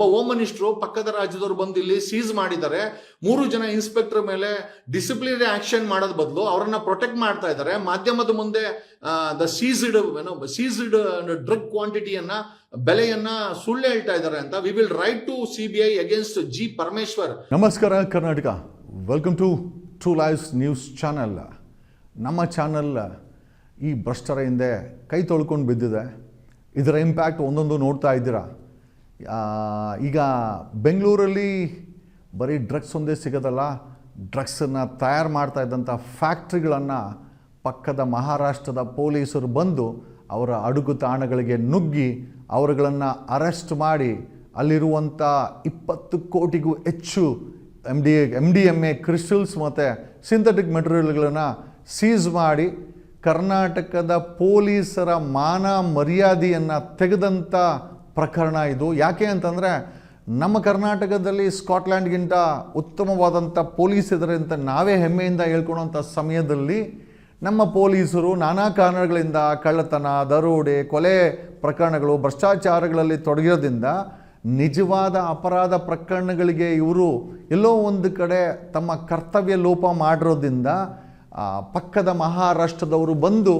ಒಬ್ಬ home minister ಪಕ್ಕದ ರಾಜ್ಯದವರು ಬಂದು ಇಲ್ಲಿ ಸೀಸ್ ಮಾಡಿದ್ದಾರೆ. ಮೂರು ಜನ ಇನ್ಸ್ಪೆಕ್ಟರ್ ಮೇಲೆ ಡಿಸಿಪ್ಲಿನರಿ ಆಕ್ಷನ್ ಮಾಡೋದ್ ಬದಲು ಅವರನ್ನ ಪ್ರೊಟೆಕ್ಟ್ ಮಾಡ್ತಾ ಇದ್ದಾರೆ. ಮಾಧ್ಯಮದ ಮುಂದೆ ದ ಸೀಸ್ಡ್ ಏನೋ ಸೀಸ್ಡ್ ಡ್ರಗ್ ಕ್ವಾಂಟಿಟಿಯನ್ನ ಬೆಲೆಯನ್ನ ಸುಳ್ಳು ಹೇಳ್ತಾ ಇದ್ದಾರೆ ಅಂತ. We will write to C B I against G Parameshwar ನಮಸ್ಕಾರ, Karnataka. Welcome to true lives news channel ನಮ್ಮ ಚಾನಲ್ ಈ ಭ್ರಷ್ಟರ ಹಿಂದೆ ಕೈ ತೊಳ್ಕೊಂಡು ಬಿದ್ದಿದೆ. ಇದರ ಇಂಪ್ಯಾಕ್ಟ್ ಒಂದೊಂದು ನೋಡ್ತಾ ಇದ್ದೀರಾ? ಈಗ ಬೆಂಗಳೂರಲ್ಲಿ ಬರೀ ಡ್ರಗ್ಸ್ ಒಂದೇ ಸಿಗೋದಲ್ಲ ಡ್ರಗ್ಸನ್ನು ತಯಾರು ಮಾಡ್ತಾ ಇದ್ದಂಥ ಫ್ಯಾಕ್ಟ್ರಿಗಳನ್ನು ಪಕ್ಕದ ಮಹಾರಾಷ್ಟ್ರದ ಪೊಲೀಸರು ಬಂದು ಅವರ ಅಡುಗು ತಾಣಗಳಿಗೆ ನುಗ್ಗಿ ಅವರುಗಳನ್ನು ಅರೆಸ್ಟ್ ಮಾಡಿ ಅಲ್ಲಿರುವಂಥ ಇಪ್ಪತ್ತು ಕೋಟಿಗೂ ಹೆಚ್ಚು M D M D M A crystals ಮತ್ತು ಸಿಂಥೆಟಿಕ್ ಮೆಟೀರಿಯಲ್ಗಳನ್ನು ಸೀಸ್ ಮಾಡಿ ಕರ್ನಾಟಕದ ಪೊಲೀಸರ ಮಾನ ಮರ್ಯಾದೆಯನ್ನು ತೆಗೆದಂಥ ಪ್ರಕರಣ ಇದು. ಯಾಕೆ ಅಂತಂದರೆ ನಮ್ಮ ಕರ್ನಾಟಕದಲ್ಲಿ ಸ್ಕಾಟ್ಲ್ಯಾಂಡ್ಗಿಂತ ಉತ್ತಮವಾದಂಥ ಪೊಲೀಸ್ ಇದ್ದಾರೆ ಅಂತ ನಾವೇ ಹೆಮ್ಮೆಯಿಂದ ಹೇಳ್ಕೊಳೋಂಥ ಸಮಯದಲ್ಲಿ ನಮ್ಮ ಪೊಲೀಸರು ನಾನಾ ಕಾರಣಗಳಿಂದ ಕಳ್ಳತನ, ದರೋಡೆ, ಕೊಲೆ ಪ್ರಕರಣಗಳು, ಭ್ರಷ್ಟಾಚಾರಗಳಲ್ಲಿ ತೊಡಗಿರೋದ್ರಿಂದ ನಿಜವಾದ ಅಪರಾಧ ಪ್ರಕರಣಗಳಿಗೆ ಇವರು ಎಲ್ಲೋ ಒಂದು ಕಡೆ ತಮ್ಮ ಕರ್ತವ್ಯ ಲೋಪ ಮಾಡಿರೋದ್ರಿಂದ ಪಕ್ಕದ ಮಹಾರಾಷ್ಟ್ರದವರು ಬಂದು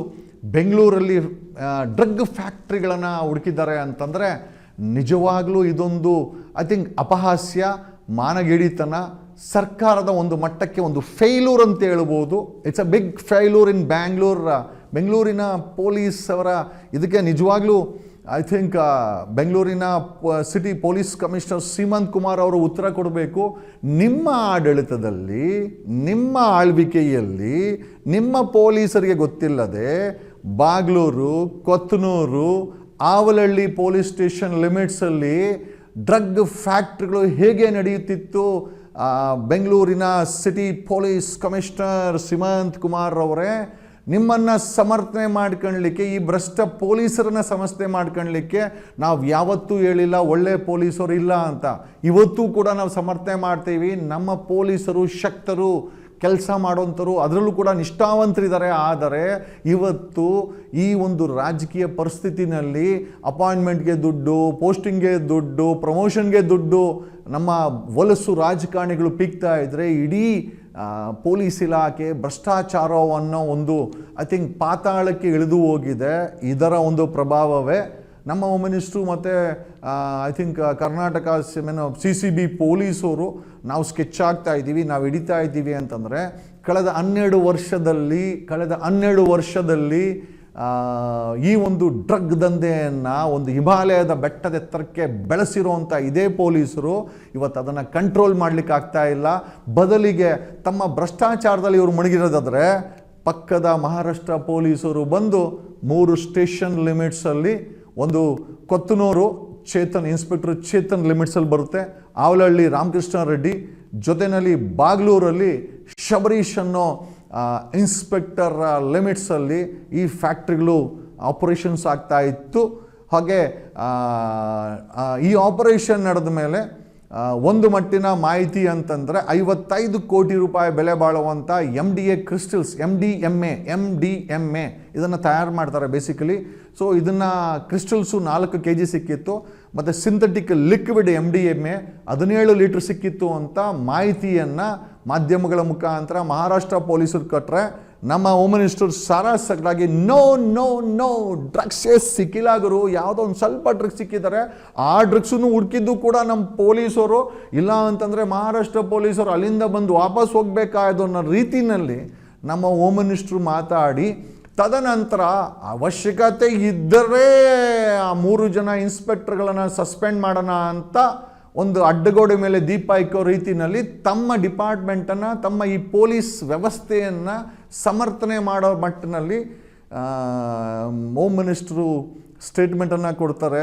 ಬೆಂಗಳೂರಲ್ಲಿ ಡ್ರಗ್ ಫ್ಯಾಕ್ಟ್ರಿಗಳನ್ನು ಹುಡುಕಿದ್ದಾರೆ ಅಂತಂದರೆ ನಿಜವಾಗ್ಲೂ ಇದೊಂದು ಐ ಥಿಂಕ್ ಅಪಹಾಸ್ಯ, ಮಾನಗಿಡಿತನ, ಸರ್ಕಾರದ ಒಂದು ಮಟ್ಟಕ್ಕೆ ಒಂದು ಫೇಲ್ಯೂರ್ ಅಂತ ಹೇಳ್ಬೋದು. It's a big failure in Bangalore ಬೆಂಗಳೂರಿನ ಪೊಲೀಸ್ ಅವರ ಇದಕ್ಕೆ ನಿಜವಾಗ್ಲೂ ಐ ಥಿಂಕ್ ಬೆಂಗಳೂರಿನ city police commissioner Seemant Kumar ಅವರು ಉತ್ತರ ಕೊಡಬೇಕು. ನಿಮ್ಮ ಆಡಳಿತದಲ್ಲಿ, ನಿಮ್ಮ ಆಳ್ವಿಕೆಯಲ್ಲಿ, ನಿಮ್ಮ ಪೊಲೀಸರಿಗೆ ಗೊತ್ತಿಲ್ಲದೆ ಬಾಗ್ಲೂರು ಕೊತ್ತನೂರು ಆವಲಹಳ್ಳಿ ಪೊಲೀಸ್ ಸ್ಟೇಷನ್ ಲಿಮಿಟ್ಸಲ್ಲಿ ಡ್ರಗ್ ಫ್ಯಾಕ್ಟ್ರಿಗಳು ಹೇಗೆ ನಡೆಯುತ್ತಿತ್ತು? ಬೆಂಗಳೂರಿನ city police commissioner Seemant Kumar ಅವರೇ ನಿಮ್ಮನ್ನು ಸಮರ್ಥನೆ ಮಾಡ್ಕೊಳ್ಳಿಕ್ಕೆ ಈ ಭ್ರಷ್ಟ ಪೊಲೀಸರನ್ನ ಸಮರ್ಥನೆ ಮಾಡ್ಕೊಳ್ಳಿಕ್ಕೆ ನಾವು ಯಾವತ್ತೂ ಹೇಳಿಲ್ಲ, ಒಳ್ಳೆ ಪೊಲೀಸರು ಇಲ್ಲ ಅಂತ. ಇವತ್ತೂ ಕೂಡ ನಾವು ಸಮರ್ಥನೆ ಮಾಡ್ತೀವಿ. ನಮ್ಮ ಪೊಲೀಸರು ಶಕ್ತರು. ಕೆಲಸ ಮಾಡೋಂಥರು ಅದರಲ್ಲೂ ಕೂಡ ನಿಷ್ಠಾವಂತರಿದ್ದಾರೆ. ಆದರೆ ಇವತ್ತು ಈ ಒಂದು ರಾಜಕೀಯ ಪರಿಸ್ಥಿತಿನಲ್ಲಿ ಅಪಾಯಿಂಟ್ಮೆಂಟ್ಗೆ ದುಡ್ಡು, ಪೋಸ್ಟಿಂಗ್ಗೆ ದುಡ್ಡು, ಪ್ರಮೋಷನ್ಗೆ ದುಡ್ಡು, ನಮ್ಮ ವಲಸು ರಾಜಕಾರಣಿಗಳು ಪೀಕ್ತಾ ಇದ್ದರೆ ಇಡೀ ಪೊಲೀಸ್ ಇಲಾಖೆ ಭ್ರಷ್ಟಾಚಾರವನ್ನು ಒಂದು ಐ ಥಿಂಕ್ ಪಾತಾಳಕ್ಕೆ ಇಳಿದು ಹೋಗಿದೆ. ಇದರ ಒಂದು ಪ್ರಭಾವವೇ ನಮ್ಮ ಮಿನಿಸ್ಟ್ರು ಮತ್ತು I think Karnataka C C B ಪೊಲೀಸವರು ನಾವು ಸ್ಕೆಚ್ ಆಗ್ತಾ ಇದ್ದೀವಿ, ನಾವು ಹಿಡಿತಾ ಇದ್ದೀವಿ ಅಂತಂದರೆ, ಕಳೆದ ಹನ್ನೆರಡು ವರ್ಷದಲ್ಲಿ, ಕಳೆದ ಹನ್ನೆರಡು ವರ್ಷದಲ್ಲಿ ಈ ಒಂದು ಡ್ರಗ್ ದಂಧೆಯನ್ನು ಒಂದು ಹಿಮಾಲಯದ ಬೆಟ್ಟದ ಎತ್ತರಕ್ಕೆ ಬೆಳೆಸಿರುವಂಥ ಇದೇ ಪೊಲೀಸರು ಇವತ್ತು ಅದನ್ನು ಕಂಟ್ರೋಲ್ ಮಾಡಲಿಕ್ಕೆ ಆಗ್ತಾ ಇಲ್ಲ. ಬದಲಿಗೆ ತಮ್ಮ ಭ್ರಷ್ಟಾಚಾರದಲ್ಲಿ ಇವರು ಮುಣಗಿರೋದಾದರೆ ಪಕ್ಕದ ಮಹಾರಾಷ್ಟ್ರ ಪೊಲೀಸರು ಬಂದು ಮೂರು ಸ್ಟೇಷನ್ ಲಿಮಿಟ್ಸಲ್ಲಿ ಒಂದು ಕೊತ್ತನೂರು ಚೇತನ್, ಇನ್ಸ್ಪೆಕ್ಟರ್ ಚೇತನ್ ಲಿಮಿಟ್ಸಲ್ಲಿ ಬರುತ್ತೆ. ಆವಲಹಳ್ಳಿ ರಾಮಕೃಷ್ಣ ರೆಡ್ಡಿ ಜೊತೆಯಲ್ಲಿ ಬಾಗ್ಲೂರಲ್ಲಿ ಶಬರೀಶ್ ಅನ್ನೋ ಇನ್ಸ್ಪೆಕ್ಟರ್ ಲಿಮಿಟ್ಸಲ್ಲಿ ಈ ಫ್ಯಾಕ್ಟ್ರಿಗಳು ಆಪರೇಷನ್ಸ್ ಆಗ್ತಾ ಇತ್ತು. ಹಾಗೆ ಈ ಆಪರೇಷನ್ ನಡೆದ ಮೇಲೆ ಒಂದು ಮಟ್ಟಿನ ಮಾಹಿತಿ ಅಂತಂದರೆ ಐವತ್ತೈದು ಕೋಟಿ ರೂಪಾಯಿ ಬೆಲೆ ಬಾಳುವಂಥ M D A crystals M D M A M D M A ಇದನ್ನು ತಯಾರು ಮಾಡ್ತಾರೆ ಬೇಸಿಕಲಿ ಸೊ ಇದನ್ನು ಕ್ರಿಸ್ಟಲ್ಸು ನಾಲ್ಕು ಕೆ ಜಿ ಸಿಕ್ಕಿತ್ತು, ಮತ್ತು synthetic liquid M D M A ಹದಿನೇಳು ಲೀಟ್ರ್ ಸಿಕ್ಕಿತ್ತು ಅಂತ ಮಾಹಿತಿಯನ್ನು ಮಾಧ್ಯಮಗಳ ಮುಖಾಂತರ ಮಹಾರಾಷ್ಟ್ರ ಪೊಲೀಸರು ಕೊಟ್ಟರೆ ನಮ್ಮ ಹೋಮ್ ಮಿನಿಸ್ಟರ್ ಸಾರಾಸಗರಾಗಿ ನೋ ನೋ ನೋ ಡ್ರಗ್ಸೇ ಸಿಕ್ಕಿಲ್ಲ ಗುರು. ಯಾವುದೋ ಒಂದು ಸ್ವಲ್ಪ ಡ್ರಗ್ಸ್ ಸಿಕ್ಕಿದ್ದಾರೆ. ಆ ಡ್ರಗ್ಸನ್ನು ಹುಡುಕಿದ್ದು ಕೂಡ ನಮ್ಮ ಪೊಲೀಸರು. ಇಲ್ಲ ಅಂತಂದರೆ ಮಹಾರಾಷ್ಟ್ರ ಪೊಲೀಸರು ಅಲ್ಲಿಂದ ಬಂದು ವಾಪಸ್ ಹೋಗಬೇಕಾಯ್ದು ಅನ್ನೋ ರೀತಿಯಲ್ಲಿ ನಮ್ಮ ಹೋಮ್ ಮಾತಾಡಿ, ತದನಂತರ ಅವಶ್ಯಕತೆ ಇದ್ದರೆ ಆ ಮೂರು ಜನ ಇನ್ಸ್ಪೆಕ್ಟರ್ಗಳನ್ನು ಸಸ್ಪೆಂಡ್ ಮಾಡೋಣ ಅಂತ ಒಂದು ಅಡ್ಡಗೋಡೆ ಮೇಲೆ ದೀಪ ಇಕ್ಕೋ ರೀತಿಯಲ್ಲಿ ತಮ್ಮ ಡಿಪಾರ್ಟ್ಮೆಂಟನ್ನು ತಮ್ಮ ಈ ಪೊಲೀಸ್ ವ್ಯವಸ್ಥೆಯನ್ನು ಸಮರ್ಥನೆ ಮಾಡೋ ಮಟ್ಟಿನಲ್ಲಿ ಹೋಮ್ ಮಿನಿಸ್ಟ್ರು ಸ್ಟೇಟ್ಮೆಂಟನ್ನು ಕೊಡ್ತಾರೆ.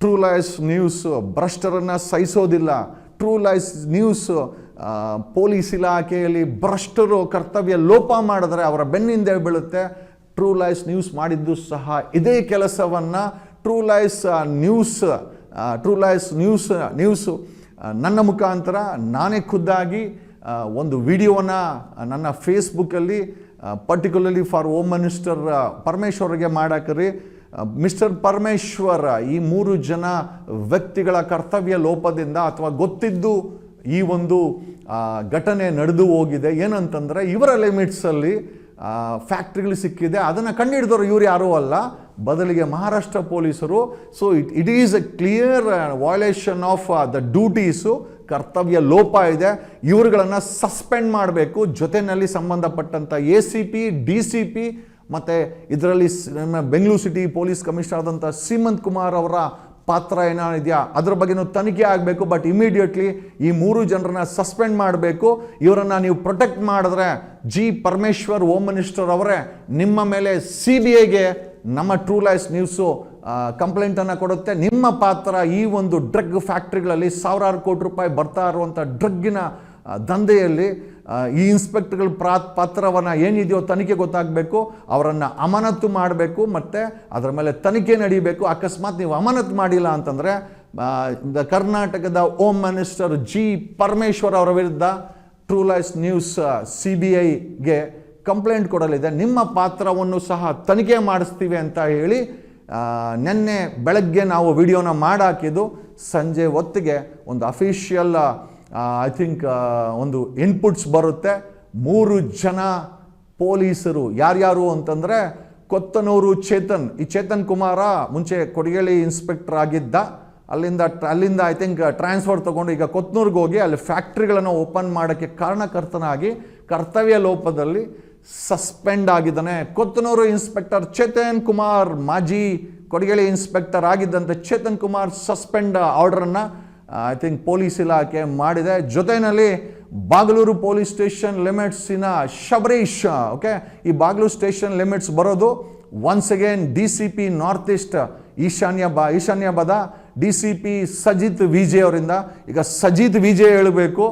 ಟ್ರೂ ಲೈಸ್ ನ್ಯೂಸ್ ಭ್ರಷ್ಟರನ್ನು ಸಹಿಸೋದಿಲ್ಲ. ಟ್ರೂ ಲೈಸ್ ನ್ಯೂಸು ಪೊಲೀಸ್ ಇಲಾಖೆಯಲ್ಲಿ ಭ್ರಷ್ಟರು ಕರ್ತವ್ಯ ಲೋಪ ಮಾಡಿದ್ರೆ ಅವರ ಬೆನ್ನಿಂದೆ ಬೀಳುತ್ತೆ. ಟ್ರೂ ಲೈಸ್ ನ್ಯೂಸ್ ಮಾಡಿದ್ದು ಸಹ ಇದೇ ಕೆಲಸವನ್ನು True Lies News True Lies News News ನನ್ನ ಮುಖಾಂತರ ನಾನೇ ಖುದ್ದಾಗಿ ಒಂದು ವಿಡಿಯೋವನ್ನು ನನ್ನ ಫೇಸ್ಬುಕ್ಕಲ್ಲಿ ಪರ್ಟಿಕ್ಯುಲರ್ಲಿ ಫಾರ್ ಓಮ್ ಮಿನಿಸ್ಟರ್ ಪರಮೇಶ್ವರ್ಗೆ ಮಾಡಾಕ್ರಿ. ಮಿಸ್ಟರ್ ಪರಮೇಶ್ವರ, ಈ ಮೂರು ಜನ ವ್ಯಕ್ತಿಗಳ ಕರ್ತವ್ಯ ಲೋಪದಿಂದ ಅಥವಾ ಗೊತ್ತಿದ್ದು ಈ ಒಂದು ಘಟನೆ ನಡೆದು ಹೋಗಿದೆ. ಏನಂತಂದರೆ, ಇವರ ಲಿಮಿಟ್ಸಲ್ಲಿ ಫ್ಯಾಕ್ಟ್ರಿಗಳು ಸಿಕ್ಕಿದೆ. ಅದನ್ನು ಕಂಡುಹಿಡಿದವರು ಇವ್ರು ಯಾರೂ ಅಲ್ಲ. ಬದಲಿಗೆ ಮಹಾರಾಷ್ಟ್ರ ಪೊಲೀಸರು so it it is a clear violation of the duties ಕರ್ತವ್ಯ ಲೋಪ ಇದೆ. ಇವರುಗಳನ್ನು ಸಸ್ಪೆಂಡ್ ಮಾಡಬೇಕು. ಜೊತೆಯಲ್ಲಿ ಸಂಬಂಧಪಟ್ಟಂಥ A C P D C P ಮತ್ತು ಇದರಲ್ಲಿ ನಮ್ಮ ಬೆಂಗಳೂರು ಸಿಟಿ ಪೊಲೀಸ್ ಕಮಿಷನರ್ ಆದಂಥ ಸೀಮಂತ್ ಕುಮಾರ್ ಅವರ ಪಾತ್ರ ಏನಿದೆಯಾ? ಅದ್ರ ಬಗ್ಗೆನೂ ತನಿಖೆ ಆಗಬೇಕು ಬಟ್ ಇಮಿಡಿಯೇಟ್ಲಿ ಈ ಮೂರು ಜನರನ್ನ ಸಸ್ಪೆಂಡ್ ಮಾಡಬೇಕು. ಇವರನ್ನು ನೀವು ಪ್ರೊಟೆಕ್ಟ್ ಮಾಡಿದ್ರೆ, ಜಿ ಪರಮೇಶ್ವರ್ ಹೋಮ್ ಮಿನಿಸ್ಟರ್ ಅವರೇ ನಿಮ್ಮ ಮೇಲೆ ಸಿ ಬಿ ಐಗೆ ನಮ್ಮ ಟ್ರೂ ಲೈಸ್ ನ್ಯೂಸು ಕಂಪ್ಲೇಂಟನ್ನು ಕೊಡುತ್ತೆ. ನಿಮ್ಮ ಪಾತ್ರ ಈ ಒಂದು ಡ್ರಗ್ ಫ್ಯಾಕ್ಟ್ರಿಗಳಲ್ಲಿ ಸಾವಿರಾರು ಕೋಟಿ ರೂಪಾಯಿ ಬರ್ತಾ ಇರುವಂಥ ಡ್ರಗ್ಗಿನ ದಂಧೆಯಲ್ಲಿ ಈ ಇನ್ಸ್ಪೆಕ್ಟರ್ಗಳ ಪ್ರಾ, ಪಾತ್ರವನ್ನು ಏನಿದೆಯೋ ತನಿಖೆ ಗೊತ್ತಾಗಬೇಕು, ಅವರನ್ನು ಅಮಾನತು ಮಾಡಬೇಕು, ಮತ್ತು ಅದರ ಮೇಲೆ ತನಿಖೆ ನಡೀಬೇಕು. ಅಕಸ್ಮಾತ್ ನೀವು ಅಮಾನತು ಮಾಡಿಲ್ಲ ಅಂತಂದರೆ ಕರ್ನಾಟಕದ ಹೋಮ್ ಮಿನಿಸ್ಟರ್ ಜಿ ಪರಮೇಶ್ವರ್ ಅವರ ವಿರುದ್ಧ true lies news C B ಐಗೆ complaint ಕೊಡಲಿದೆ. ನಿಮ್ಮ ಪಾತ್ರವನ್ನು ಸಹ ತನಿಖೆ ಮಾಡಿಸ್ತೀವಿ ಅಂತ ಹೇಳಿ ನಿನ್ನೆ ಬೆಳಗ್ಗೆ ನಾವು ವಿಡಿಯೋನ ಮಾಡಾಕಿದ್ದು ಸಂಜೆ ಹೊತ್ತಿಗೆ ಒಂದು ಅಫಿಷಿಯಲ್ ಐ ಥಿಂಕ್ ಒಂದು ಇನ್ಪುಟ್ಸ್ ಬರುತ್ತೆ. ಮೂರು ಜನ ಪೊಲೀಸರು ಯಾರ್ಯಾರು ಅಂತಂದರೆ ಕೊತ್ತನೂರು ಚೇತನ್. ಈ ಚೇತನ್ ಕುಮಾರ ಮುಂಚೆ ಕೊಡಿಗೇಳಿ ಇನ್ಸ್ಪೆಕ್ಟರ್ ಆಗಿದ್ದ. ಅಲ್ಲಿಂದ ಅಲ್ಲಿಂದ ಐ ಥಿಂಕ್ ಟ್ರಾನ್ಸ್ಫರ್ ತೊಗೊಂಡು ಈಗ ಕೊತ್ತನೂರಿಗೆ ಹೋಗಿ ಅಲ್ಲಿ ಫ್ಯಾಕ್ಟ್ರಿಗಳನ್ನು ಓಪನ್ ಮಾಡೋಕ್ಕೆ ಕಾರಣಕರ್ತನಾಗಿ ಕರ್ತವ್ಯ ಲೋಪದಲ್ಲಿ ಸಸ್ಪೆಂಡ್ ಆಗಿದ್ದಾನೆ. ಕೊತ್ತನೂರು ಇನ್ಸ್ಪೆಕ್ಟರ್ ಚೇತನ್ ಕುಮಾರ್ ಮಾಜಿ ಕೊಡಗೇಳಿ ಇನ್ಸ್ಪೆಕ್ಟರ್ ಆಗಿದ್ದಂಥ ಚೇತನ್ ಕುಮಾರ್ ಸಸ್ಪೆಂಡ್ ಆರ್ಡರನ್ನು ಐ ಥಿಂಕ್ ಪೊಲೀಸ್ ಇಲಾಖೆ ಮಾಡಿದೆ. ಜೊತೆಯಲ್ಲಿ ಬಾಗಲೂರು ಪೊಲೀಸ್ ಸ್ಟೇಷನ್ ಲಿಮಿಟ್ಸಿನ ಶಬರೀಶ್, ಓಕೆ, ಈ ಬಾಗಲೂರು ಸ್ಟೇಷನ್ ಲಿಮಿಟ್ಸ್ ಬರೋದು once again D C P north east ಈಶಾನ್ಯ ಬಾ ಈಶಾನ್ಯ ಬದ D C P Sajith Vijay ಅವರಿಂದ. ಈಗ ಸಜಿತ್ ವಿಜಯ್ ಹೇಳಬೇಕು.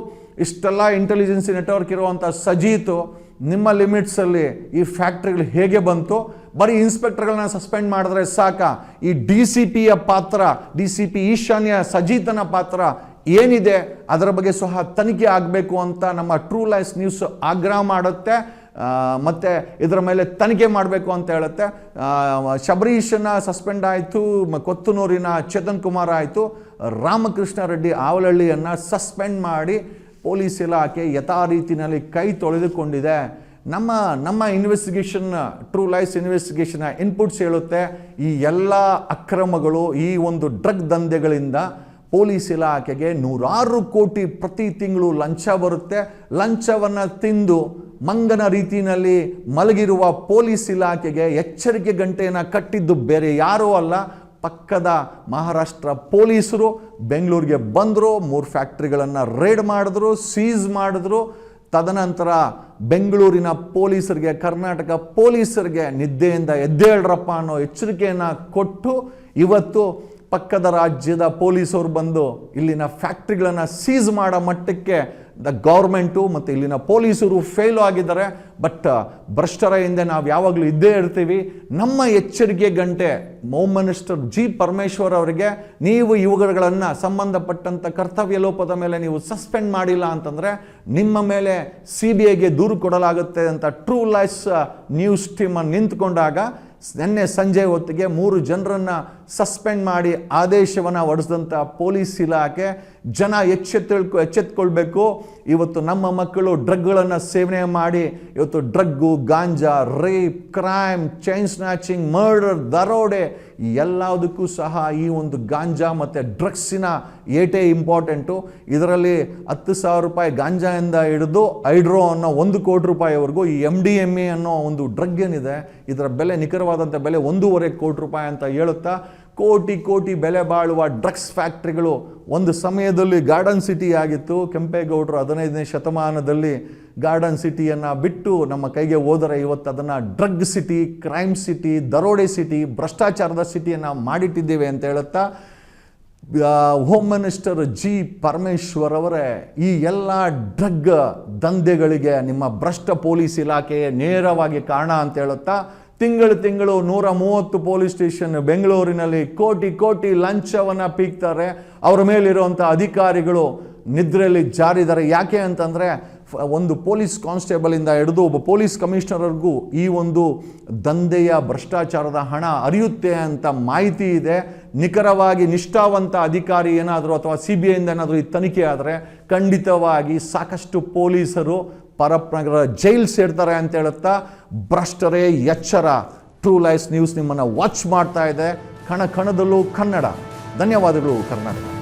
ಇಷ್ಟೆಲ್ಲ ಇಂಟೆಲಿಜೆನ್ಸಿ ನೆಟ್ವರ್ಕ್ ಇರುವಂಥ ಸಜೀತು ನಿಮ್ಮ ಲಿಮಿಟ್ಸಲ್ಲಿ ಈ ಫ್ಯಾಕ್ಟ್ರಿಗಳು ಹೇಗೆ ಬಂತು? ಬರೀ ಇನ್ಸ್ಪೆಕ್ಟರ್ಗಳನ್ನ ಸಸ್ಪೆಂಡ್ ಮಾಡಿದ್ರೆ ಸಾಕ. ಈ ಡಿ ಸಿ ಪಿಯ ಪಾತ್ರ ಡಿ ಸಿ ಪಿ ಈಶಾನ್ಯ ಸಜೀತನ ಪಾತ್ರ ಏನಿದೆ? ಅದರ ಬಗ್ಗೆ ಸಹ ತನಿಖೆ ಆಗಬೇಕು ಅಂತ ನಮ್ಮ ಟ್ರೂ ಲೈಸ್ ನ್ಯೂಸ್ ಆಗ್ರಹ ಮಾಡುತ್ತೆ. ಮತ್ತು ಇದರ ಮೇಲೆ ತನಿಖೆ ಮಾಡಬೇಕು ಅಂತ ಹೇಳುತ್ತೆ. ಶಬರೀಶನ ಸಸ್ಪೆಂಡ್ ಆಯಿತು ಕೊತ್ತನೂರಿನ ಚೇತನ್ ಕುಮಾರ್ ಆಯಿತು. ರಾಮಕೃಷ್ಣ ರೆಡ್ಡಿ, ಆವಲಹಳ್ಳಿಯನ್ನು ಸಸ್ಪೆಂಡ್ ಮಾಡಿ ಪೊಲೀಸ್ ಇಲಾಖೆ ಯಥಾ ರೀತಿಯಲ್ಲಿ ಕೈ ತೊಳೆದುಕೊಂಡಿದೆ. ನಮ್ಮ ನಮ್ಮ investigation true life investigation inputs ಹೇಳುತ್ತೆ. ಈ ಎಲ್ಲ ಅಕ್ರಮಗಳು, ಈ ಒಂದು ಡ್ರಗ್ ದಂಧೆಗಳಿಂದ ಪೊಲೀಸ್ ಇಲಾಖೆಗೆ ನೂರಾರು ಕೋಟಿ ಪ್ರತಿ ತಿಂಗಳು ಲಂಚ ಬರುತ್ತೆ. ಲಂಚವನ್ನು ತಿಂದು ಮಂಗನ ರೀತಿಯಲ್ಲಿ ಮಲಗಿರುವ ಪೊಲೀಸ್ ಇಲಾಖೆಗೆ ಎಚ್ಚರಿಕೆ ಗಂಟೆಯನ್ನು ಕಟ್ಟಿದ್ದು ಬೇರೆ ಯಾರೂ ಅಲ್ಲ. ಪಕ್ಕದ ಮಹಾರಾಷ್ಟ್ರ ಪೊಲೀಸರು ಬೆಂಗಳೂರಿಗೆ ಬಂದರು, ಮೂರು ಫ್ಯಾಕ್ಟ್ರಿಗಳನ್ನು ರೇಡ್ ಮಾಡಿದ್ರು ಸೀಸ್ ಮಾಡಿದ್ರು. ತದನಂತರ ಬೆಂಗಳೂರಿನ ಪೊಲೀಸರಿಗೆ, ಕರ್ನಾಟಕ ಪೊಲೀಸರಿಗೆ ನಿದ್ದೆಯಿಂದ ಎದ್ದೇಳ್ರಪ್ಪ ಅನ್ನೋ ಎಚ್ಚರಿಕೆಯನ್ನು ಕೊಟ್ಟು ಇವತ್ತು ಪಕ್ಕದ ರಾಜ್ಯದ ಪೊಲೀಸರು ಬಂದು ಇಲ್ಲಿನ ಫ್ಯಾಕ್ಟ್ರಿಗಳನ್ನು ಸೀಸ್ ಮಾಡೋ ಮಟ್ಟಕ್ಕೆ ದ ಗೌರ್ಮೆಂಟು ಮತ್ತು ಇಲ್ಲಿನ ಪೊಲೀಸರು ಫೇಲು ಆಗಿದ್ದಾರೆ. ಬಟ್ ಭ್ರಷ್ಟರ ಹಿಂದೆ ನಾವು ಯಾವಾಗಲೂ ಇದ್ದೇ ಇರ್ತೀವಿ. ನಮ್ಮ ಎಚ್ಚರಿಕೆ ಗಂಟೆ ಹೋಮ್ ಮಿನಿಸ್ಟರ್ ಜಿ ಪರಮೇಶ್ವರ್ ಅವರಿಗೆ. ನೀವು ಇವುಗಳನ್ನು ಸಂಬಂಧಪಟ್ಟಂಥ ಕರ್ತವ್ಯ ಲೋಪದ ಮೇಲೆ ನೀವು ಸಸ್ಪೆಂಡ್ ಮಾಡಿಲ್ಲ ಅಂತಂದರೆ ನಿಮ್ಮ ಮೇಲೆ ಸಿ ಬಿ ಐಗೆ ದೂರು ಕೊಡಲಾಗುತ್ತೆ ಅಂತ ಟ್ರೂ ಲೈಸ್ ನ್ಯೂಸ್ ಟೀಮನ್ನು ನಿಂತ್ಕೊಂಡಾಗ, ನಿನ್ನೆ ಸಂಜೆ ಹೊತ್ತಿಗೆ ಮೂರು ಜನರನ್ನು ಸಸ್ಪೆಂಡ್ ಮಾಡಿ ಆದೇಶವನ್ನು ಹೊಡೆಸಿದಂಥ ಪೊಲೀಸ್ ಇಲಾಖೆ ಜನ ಎಚ್ಚೆತ್ತಳ್ಕೊ, ಎಚ್ಚೆತ್ಕೊಳ್ಬೇಕು. ಇವತ್ತು ನಮ್ಮ ಮಕ್ಕಳು ಡ್ರಗ್ಗಳನ್ನು ಸೇವನೆ ಮಾಡಿ, ಇವತ್ತು drug, ganja, rape, crime, chain snatching, murder, ದರೋಡೆ ಎಲ್ಲದಕ್ಕೂ ಸಹ ಈ ಒಂದು ಗಾಂಜಾ ಮತ್ತು ಡ್ರಗ್ಸಿನ ಏಟೇ ಇಂಪಾರ್ಟೆಂಟು. ಇದರಲ್ಲಿ ಹತ್ತು ಸಾವಿರ ರೂಪಾಯಿ ಗಾಂಜಾಯಿಂದ ಹಿಡಿದು ಹೈಡ್ರೋ ಅನ್ನೋ ಒಂದು ಕೋಟಿ ರೂಪಾಯಿವರೆಗೂ ಈ ಎಂ ಡಿ ಎಂ ಎ ಅನ್ನೋ ಒಂದು ಡ್ರಗ್ ಏನಿದೆ, ಇದರ ಬೆಲೆ ನಿಖರವಾದಂಥ ಬೆಲೆ ಒಂದೂವರೆ ಕೋಟಿ ರೂಪಾಯಿ ಅಂತ ಹೇಳುತ್ತಾ ಕೋಟಿ ಕೋಟಿ ಬೆಲೆ ಬಾಳುವ ಡ್ರಗ್ಸ್ ಫ್ಯಾಕ್ಟ್ರಿಗಳು ಒಂದು ಸಮಯದಲ್ಲಿ ಗಾರ್ಡನ್ ಸಿಟಿ ಆಗಿತ್ತು. ಕೆಂಪೇಗೌಡರು ಹದಿನೈದನೇ ಶತಮಾನದಲ್ಲಿ ಗಾರ್ಡನ್ ಸಿಟಿಯನ್ನು ಬಿಟ್ಟು ನಮ್ಮ ಕೈಗೆ ಹೋದರೆ ಇವತ್ತು ಅದನ್ನು ಡ್ರಗ್ ಸಿಟಿ, ಕ್ರೈಮ್ ಸಿಟಿ, ದರೋಡೆ ಸಿಟಿ, ಭ್ರಷ್ಟಾಚಾರದ ಸಿಟಿಯನ್ನು ಮಾಡಿಟ್ಟಿದ್ದೇವೆ ಅಂತ ಹೇಳುತ್ತಾ ಹೋಮ್ ಮಿನಿಸ್ಟರ್ ಜಿ ಪರಮೇಶ್ವರ್ ಅವರೇ, ಈ ಎಲ್ಲ ಡ್ರಗ್ ದಂಧೆಗಳಿಗೆ ನಿಮ್ಮ ಭ್ರಷ್ಟ ಪೊಲೀಸ್ ಇಲಾಖೆಯೇ ನೇರವಾಗಿ ಕಾರಣ ಅಂತ ಹೇಳುತ್ತಾ ತಿಂಗಳು ತಿಂಗಳು ನೂರ ಮೂವತ್ತು ಪೊಲೀಸ್ ಸ್ಟೇಷನ್ ಬೆಂಗಳೂರಿನಲ್ಲಿ ಕೋಟಿ ಕೋಟಿ ಲಂಚವನ್ನು ಪೀಕ್ತಾರೆ. ಅವರ ಮೇಲಿರುವಂಥ ಅಧಿಕಾರಿಗಳು ನಿದ್ರೆಯಲ್ಲಿ ಜಾರಿದ್ದಾರೆ. ಯಾಕೆ ಅಂತಂದರೆ ಒಂದು ಪೊಲೀಸ್ ಕಾನ್ಸ್ಟೇಬಲಿಂದ ಹಿಡಿದು ಒಬ್ಬ ಪೊಲೀಸ್ ಕಮಿಷನರ್ಗೂ ಈ ಒಂದು ದಂಧೆಯ ಭ್ರಷ್ಟಾಚಾರದ ಹಣ ಅರಿಯುತ್ತೆ ಅಂತ ಮಾಹಿತಿ ಇದೆ. ನಿಖರವಾಗಿ ನಿಷ್ಠಾವಂತ ಅಧಿಕಾರಿ ಏನಾದರೂ ಅಥವಾ ಸಿ ಬಿ ಐಯಿಂದ ಏನಾದರೂ ಈ ತನಿಖೆ ಆದರೆ ಖಂಡಿತವಾಗಿ ಸಾಕಷ್ಟು ಪೊಲೀಸರು ಪರಪ್ನಗರ ಜೈಲ್ ಸೇರ್ತಾರೆ ಅಂತ ಹೇಳುತ್ತಾ ಭ್ರಷ್ಟರೇ ಎಚ್ಚರ. ಟ್ರೂ ಲೈಫ್ ನ್ಯೂಸ್ ನಿಮ್ಮನ್ನು ವಾಚ್ ಮಾಡ್ತಾ ಇದೆ. ಕಣ ಕಣದಲ್ಲೂ ಕನ್ನಡ. ಧನ್ಯವಾದಗಳು ಕರ್ನಾಟಕ.